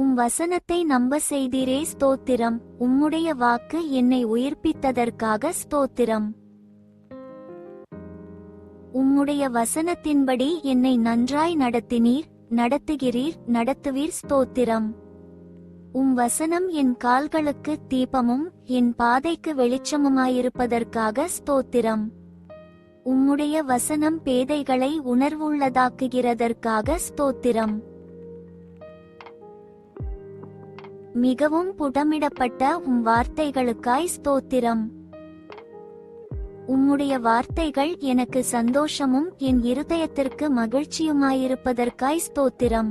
உம் வசனத்தை நம்ப செய்தீரே ஸ்தோத்திரம். உம்முடைய வாக்கு என்னை உயிர்ப்பித்ததற்காக ஸ்தோத்திரம். உம்முடைய வசனத்தின்படி என்னை நன்றாய் நடத்தினீர் நடத்துகிறீர் நடத்துவீர் ஸ்தோத்திரம். உம் வசனம் என் கால்களுக்கு தீபமும் என் பாதைக்கு வெளிச்சமுமாயிருப்பதற்காக ஸ்தோத்திரம். உம்முடைய வசனம் பேதைகளை உணர்வுள்ளதாக்குகிறதற்காக ஸ்தோத்திரம். மிகவும் புடமிடப்பட்ட உம் வார்த்தைகளுக்காய் ஸ்தோத்திரம். உம்முடைய வார்த்தைகள் எனக்கு சந்தோஷமும் என் இருதயத்திற்கு மகிழ்ச்சியுமாயிருப்பதற்காய் ஸ்தோத்திரம்.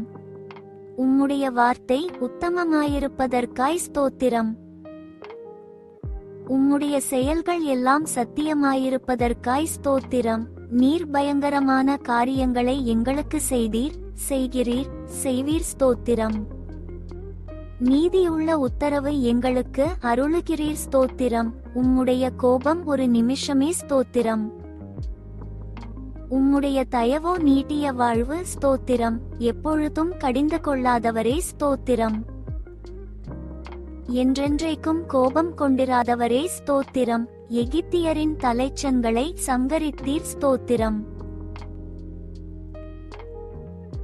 உம்முடைய வார்த்தை உத்தமமாயிருப்பதற்காய் ஸ்தோத்திரம். உம்முடைய செயல்கள் எல்லாம் சத்தியமாயிருப்பதற்காய் ஸ்தோத்திரம். நீர் பயங்கரமான காரியங்களை எங்களுக்கு செய்தீர் செய்கிறீர் செய்வீர் ஸ்தோத்திரம். நீதியுள்ள உத்தரவு எங்களுக்கு அருளுகிறீர் ஸ்தோத்திரம். உம்முடைய கோபம் ஒரு நிமிஷமே ஸ்தோத்திரம். உம்முடைய தயவோ நீட்டிய வாழ்வு ஸ்தோத்திரம். எப்பொழுதும் கடிந்து கொள்ளாதவரே ஸ்தோத்திரம். என்றென்றைக்கும் கோபம் கொண்டிராதவரே ஸ்தோத்திரம். எகிப்தியரின் தலைச்சங்களை சங்கரித்தீர் ஸ்தோத்திரம்.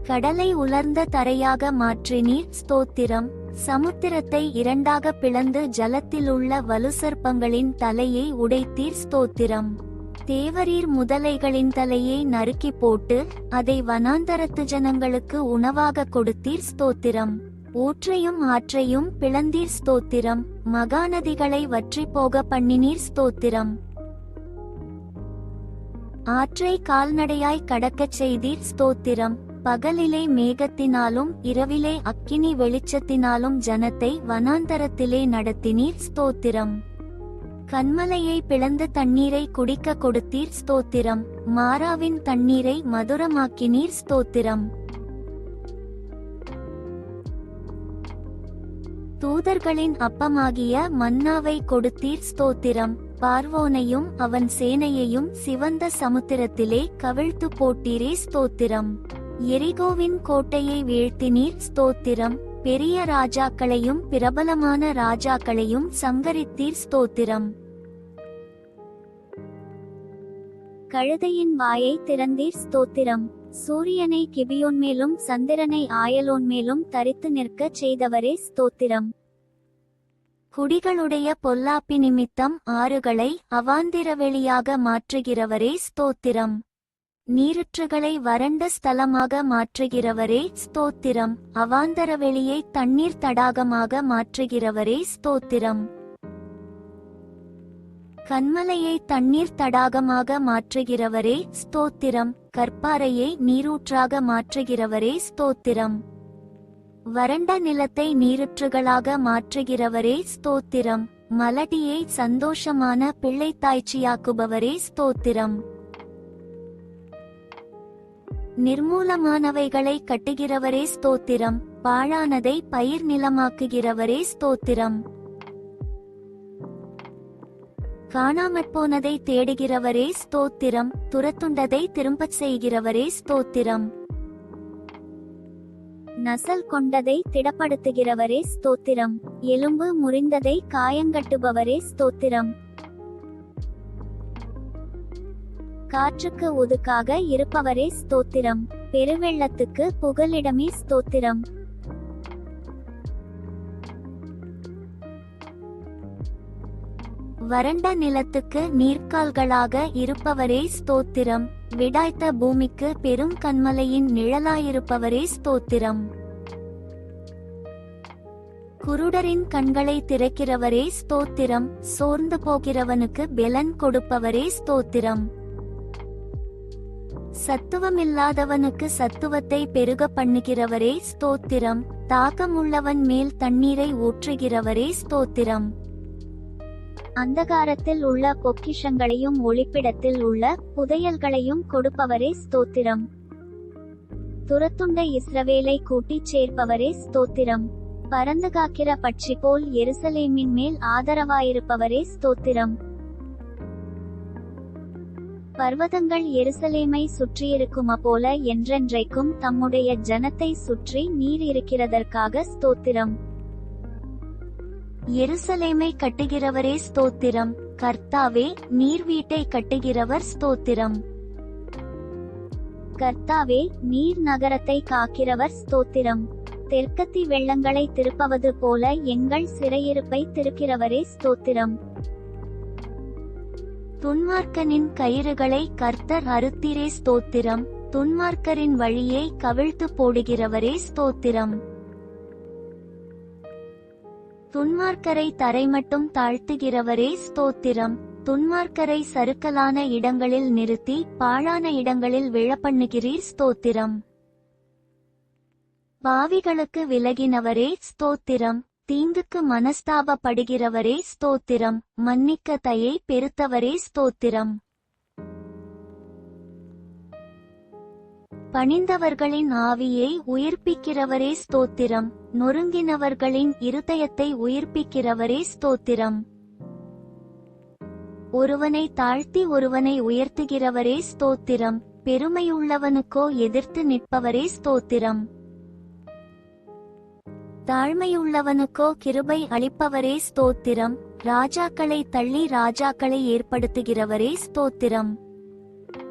கடலை உலர்ந்த தரையாக மாற்றினீர் ஸ்தோத்திரம். சமுத்திரத்தை இரண்டாக பிளந்து ஜலத்திலுள்ள வலுசர்ப்பங்களின் தலையை உடைத்தீர் ஸ்தோத்திரம். தேவரீர் முதலைகளின் தலையை நறுக்கி போட்டு அதை வனாந்தரத்து ஜனங்களுக்கு உணவாக கொடுத்தீர் ஸ்தோத்திரம். ஊற்றையும் ஆற்றையும் பிளந்தீர் ஸ்தோத்திரம். மகாநதிகளை வற்றி போக பண்ணினீர் ஸ்தோத்திரம். ஆற்றை கால்நடையாய் கடக்கச் செய்தீர் ஸ்தோத்திரம். பகலிலே மேகத்தினாலும் இரவிலே அக்கினி வெளிச்சத்தினாலும் ஜனத்தை வனாந்தரத்திலே நடத்தினீர் ஸ்தோத்திரம். கண்மலையை பிளந்த தண்ணீரை குடிக்க கொடுத்தீர் ஸ்தோத்திரம். மாறாவின் தண்ணீரை மதுரமாக்கினீர் ஸ்தோத்திரம். தூதர்களின் அப்பமாகிய மன்னாவை கொடுத்தீர் ஸ்தோத்திரம். பார்வோனையும் அவன் சேனையையும் சிவந்த சமுத்திரத்திலே கவிழ்த்து போட்டீரே ஸ்தோத்திரம். எரிகோவின் கோட்டையை வீழ்த்தினீர் ஸ்தோத்திரம். பெரிய ராஜாக்களையும் பிரபலமான ராஜாக்களையும் சங்கரித்தீர் ஸ்தோத்திரம். கழுதையின் வாயை திறந்தீர் ஸ்தோத்திரம். சூரியனை கிபியோன் மேலும் சந்திரனை ஆயலோன் மேலும் தரித்து நிற்கச் செய்தவரே ஸ்தோத்திரம். குடிகளுடைய பொல்லாப்பி நிமித்தம் ஆறுகளை அவாந்திரவெளியாக மாற்றுகிறவரே ஸ்தோத்திரம். நீருற்றுகளை வறண்ட ஸ்தலமாக மாற்றுகிறவரே ஸ்தோத்திரம். அவாந்தர வெளியை தண்ணீர் தடாகமாக மாற்றுகிறவரே ஸ்தோத்திரம். கண்மலையை தண்ணீர் தடாகமாக மாற்றுகிறவரே ஸ்தோத்திரம். கற்பாறையை நீரூற்றாக மாற்றுகிறவரே ஸ்தோத்திரம். வறண்ட நிலத்தை நீருற்றுகளாக மாற்றுகிறவரே ஸ்தோத்திரம். மலடியை சந்தோஷமான பிள்ளைத்தாய்ச்சியாக்குபவரே ஸ்தோத்திரம். நிர்மூலமானவைகளை கட்டுகிறவரே ஸ்தோத்திரம். பாழானதை பயிர் நிலமாக்குகிறவரே ஸ்தோத்திரம். காணாமற் தேடுகிறவரே ஸ்தோத்திரம். துரத்துண்டதை திரும்பச் செய்கிறவரே ஸ்தோத்திரம். நசல் கொண்டதை திடப்படுத்துகிறவரே ஸ்தோத்திரம். எலும்பு முறிந்ததை காயங்கட்டுபவரே ஸ்தோத்திரம். காற்றுக்கு ஒதுக்காக இருப்பவரே ஸ்தோத்திரம். பெருவெள்ளத்துக்கு புகலிடமே ஸ்தோத்திரம். வறண்ட நிலத்துக்கு நீர்க்கால்களாக இருப்பவரே ஸ்தோத்திரம். விடாய்த்த பூமிக்கு பெரும் கண்மலையின் நிழலாயிருப்பவரே ஸ்தோத்திரம். குருடரின் கண்களை திறக்கிறவரே ஸ்தோத்திரம். சோர்ந்து போகிறவனுக்கு பெலன் கொடுப்பவரே ஸ்தோத்திரம். சத்துவமில்லாதவனுக்கு சத்துவத்தை பெருக பண்ணுகிறவரே ஸ்தோத்திரம். தாகமுள்ளவன் மேல் தண்ணீரை ஊற்றுகிறவரே ஸ்தோத்திரம். அந்தகாரத்தில் உள்ள பொக்கிஷங்களையும் ஒளிப்பிடத்தில் உள்ள புதையல்களையும் கொடுப்பவரே ஸ்தோத்திரம். துரத்துண்ட இஸ்ரவேலை கூட்டிச் சேர்ப்பவரே ஸ்தோத்திரம். பறந்து காக்கிற பட்சி போல் எருசலேமின் மேல் ஆதரவாயிருப்பவரே ஸ்தோத்திரம். பர்வதங்கள் எருசலேமை சுற்றியிருக்கும போல என்றென்றைக்கும் தம்முடைய ஜனத்தை சுற்றி நீர் இருக்கிறதற்காக ஸ்தோத்திரம். எருசலேமை கட்டுகிறவரே ஸ்தோத்திரம். கர்த்தாவே நீர் வீட்டை கட்டுகிறவர் ஸ்தோத்திரம். கர்த்தாவே நீர் நகரத்தை காக்கிறவர் ஸ்தோத்திரம். தெற்கத்தி வெள்ளங்களை திருப்பவது போல எங்கள் சிறையிருப்பை திருக்கிறவரே ஸ்தோத்திரம். துன்மார்க்கனின் கயிறுகளை கர்த்தர் அறுத்திரே ஸ்தோத்திரம். துன்மார்க்கரின் வழியை கவிழ்த்து போடுகிறவரே ஸ்தோத்திரம். துன்மார்க்கரை தரைமட்டும் தாழ்த்துகிறவரே ஸ்தோத்திரம். துன்மார்க்கரை சறுக்கலான இடங்களில் நிறுத்தி பாழான இடங்களில் விழப்பண்ணுகிறீர் ஸ்தோத்திரம். பாவிகளுக்கு விலகினவரே ஸ்தோத்திரம். தீங்குக்கு மனஸ்தாபப்படுகிறவரே ஸ்தோத்திரம் மன்னிக்க தயை பெருத்தவரே ஸ்தோத்திரம். பணிந்தவர்களின் ஆவியை உயிர்ப்பிக்கிறவரே ஸ்தோத்திரம் நொறுங்கினவர்களின் இருதயத்தை உயிர்ப்பிக்கிறவரே ஸ்தோத்திரம். ஒருவனை தாழ்த்தி ஒருவனை உயர்த்துகிறவரே ஸ்தோத்திரம் பெருமையுள்ளவனுக்கோ எதிர்த்து நிற்பவரே ஸ்தோத்திரம். தாழ்மையுள்ளவனுக்கோ கிருபை அளிப்பவரே ஸ்தோத்திரம். ராஜாக்களை தள்ளி ராஜாக்களை ஏற்படுத்துகிறவரே ஸ்தோத்திரம்.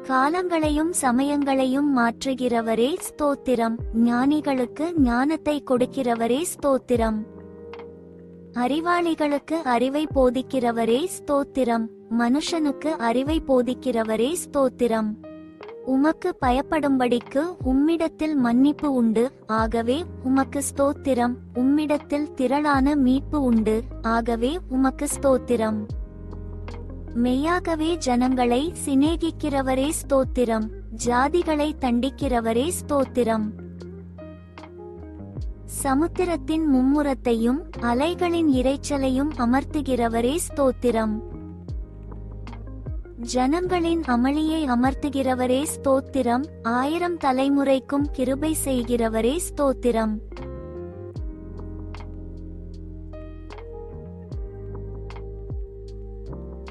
காலங்களையும் சமயங்களையும் மாற்றுகிறவரே ஸ்தோத்திரம். ஞானிகளுக்கு ஞானத்தை கொடுக்கிறவரே ஸ்தோத்திரம். அறிவாளிகளுக்கு அறிவை போதிக்கிறவரே ஸ்தோத்திரம். மனுஷனுக்கு அறிவை போதிக்கிறவரே ஸ்தோத்திரம். உமக்கு பயப்படும்படிக்கு உம்மிடத்தில் மன்னிப்பு உண்டு. ஆகவே உமக்கு ஸ்தோத்திரம். உம்மிடத்தில் திரளான மீட்பு உண்டு. ஆகவே உமக்கு ஸ்தோத்திரம். மெய்யாகவே ஜனங்களை சிநேகிக்கிறவரே ஸ்தோத்திரம். ஜாதிகளை தண்டிக்கிறவரே ஸ்தோத்திரம். சமுத்திரத்தின் மும்முரத்தையும் அலைகளின் இரைச்சலையும் அமர்த்துகிறவரே ஸ்தோத்திரம். ஜனங்களின் அமளியை அமர்த்துகிறவரே ஸ்தோத்திரம். ஆயிரம் தலைமுறைக்கும் கிருபை செய்கிறவரே ஸ்தோத்திரம்.